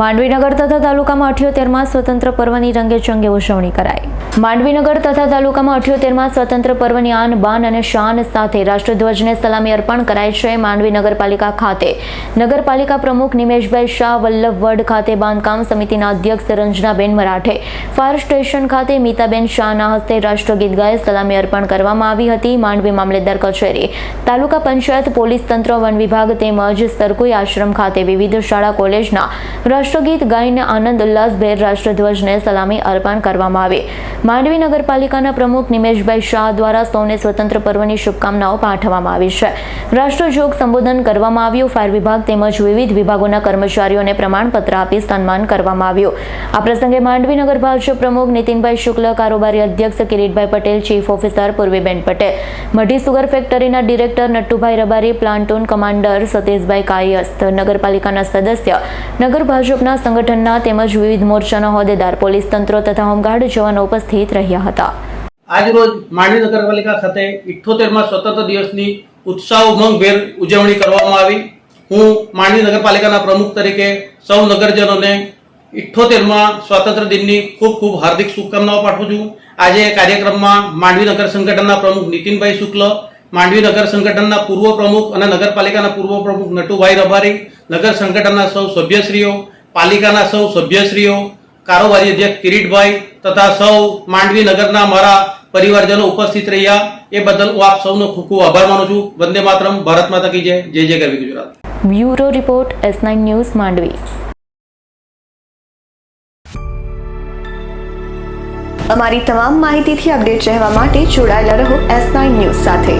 માંડવીનગર તથા તાલુકામાં અઠ્યોતેરમાં સ્વતંત્ર પર્વની રંગેચંગે ઉજવણી કરાઈ. માંડવીનગર તથા તાલુકામાં અઠ્યોતેરમાં સ્વતંત્ર પર્વની આન બાન અને શાન સાથે રાષ્ટ્રધ્વજને સલામી અર્પણ કરાય છે માંડવી નગરપાલિકા ખાતે. નગરપાલિકા પ્રમુખ નિમેશભાઈ શાહ વલ્લભવડ ખાતે બાંધકામ સમિતિના અધ્યક્ષ રંજનાબેન મરાઠે. ફાયર સ્ટેશન ખાતે મીતાબેન શાહના હસ્તે રાષ્ટ્રગીત ગાય સલામી અર્પણ કરવામાં આવી હતી. માંડવી મામલેદાર કચેરી, તાલુકા પંચાયત, પોલીસ તંત્ર, વન વિભાગ તેમજ સરકુઈ આશ્રમ ખાતે વિવિધ શાળા, કોલેજના રાષ્ટ્રગીત ગાઈને આનંદ ઉલ્લાસભેર રાષ્ટ્રધ્વજને સલામી અર્પણ કરવામાં આવી. માંડવી નગરપાલિકાના પ્રમુખ નિમેશભાઈ શાહ દ્વારા સૌને સ્વતંત્ર પર્વની શુભકામનાઓ પાઠવવામાં આવી છે. રાષ્ટ્રજોગ સંબોધન કરવામાં આવ્યું. ફાયર વિભાગ તેમજ વિવિધ વિભાગોના કર્મચારીઓને પ્રમાણપત્ર આપી સન્માન કરવામાં આવ્યું. આ પ્રસંગે માંડવી નગર ભાજપ પ્રમુખ નીતિનભાઈ શુક્લ, કારોબારી અધ્યક્ષ Kiritbhai Patel, chief officer Purviben Patel, Madhi sugar ફેક્ટરીના director Nattubhai Rabari platoon commander Satishbhai Kayasth, નગરપાલિકાના સદસ્ય, નગર ભાજપના સંગઠનના તેમજ વિવિધ મોરચાના હોદ્દેદાર, પોલીસ તંત્રો તથા હોમગાર્ડ જવાનો ઉપસ્થિત રહ્યા હતા. આજરોજ માંડવી નગરપાલિકા ખાતે ઇઠ્ઠોતેરમાં સ્વતંત્ર દિવસની ઉત્સાહ ઉમંગભેર ઉજવણી કરવામાં આવી. હું માંડવી નગરપાલિકાના પ્રમુખ તરીકે સૌ નગરજનોને ઇઠ્ઠોતેરમાં સ્વાતંત્ર્ય દિનની ખૂબ ખૂબ હાર્દિક શુભકામનાઓ પાઠવું છું. આજે કાર્યક્રમમાં માંડવી નગર સંગઠનના પ્રમુખ નીતિનભાઈ શુક્લ, માંડવી નગર સંગઠનના પૂર્વ પ્રમુખ અને નગરપાલિકાના પૂર્વ પ્રમુખ નટુભાઈ રબારી, નગર સંગઠનના સૌ સભ્યશ્રીઓ, પાલિકાના સૌ સભ્યશ્રીઓ કારોબારી અધ્યક્ષ કિરીટભાઈ તથા સૌ માંડવી નગરના મારા પરિવારજનો ઉપસ્થિત રહ્યા. એ બદલ હું આપ સૌનો ખૂબ ખૂબ આભાર માનું છું. વંદે માતરમ. ભારત માતા કી જય. જય જય ગરવી Gujarat. Bureau report S nine news Mandvi. અમારી તમામ માહિતીથી અપડેટ રહેવા માટે જોડાયેલા રહો એસ નાઇન ન્યૂઝ સાથે.